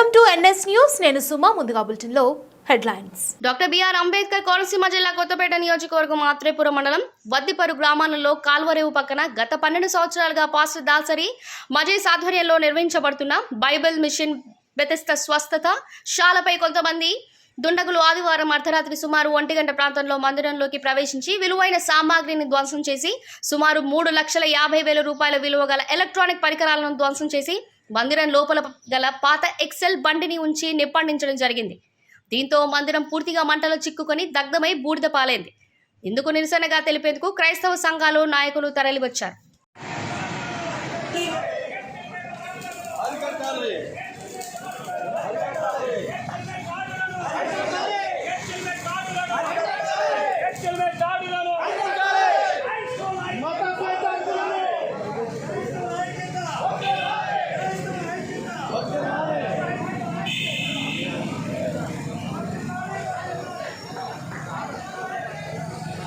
Yes news నేను సుమా ముందుగా బులెటిన్లో headlines. Doctor BR Ambedkar Konaseema జిల్లా కొత్తపేట నియోజకవర్గం ఆత్రేపురం మండలం వద్దిపరు గ్రామాలలో కాల్వరేవు పక్కన గత పన్నెండు సంవత్సరాలుగా పాస్టర్ దాసరి మజీస్ ఆధ్వర్యంలో నిర్వహించబడుతున్న బైబిల్ మిషన్ వ్యతిస్త స్వస్థత శాలపై కొంతమంది దుండగులు ఆదివారం అర్ధరాత్రి సుమారు ఒంటి గంట ప్రాంతంలో మందిరంలోకి ప్రవేశించి విలువైన సామాగ్రిని ధ్వంసం చేసి సుమారు మూడు లక్షల యాభై వేల రూపాయల విలువ గల ఎలక్ట్రానిక్ పరికరాలను ధ్వంసం చేసి మందిరం లోపల గల పాత ఎక్సెల్ బండిని ఉంచి నిప్పండించడం జరిగింది. దీంతో మందిరం పూర్తిగా మంటలో చిక్కుకొని దగ్ధమై బూడిద పాలైంది. ఇందుకు నిరసనగా తెలిపేందుకు క్రైస్తవ సంఘాలు నాయకులు తరలివచ్చారు.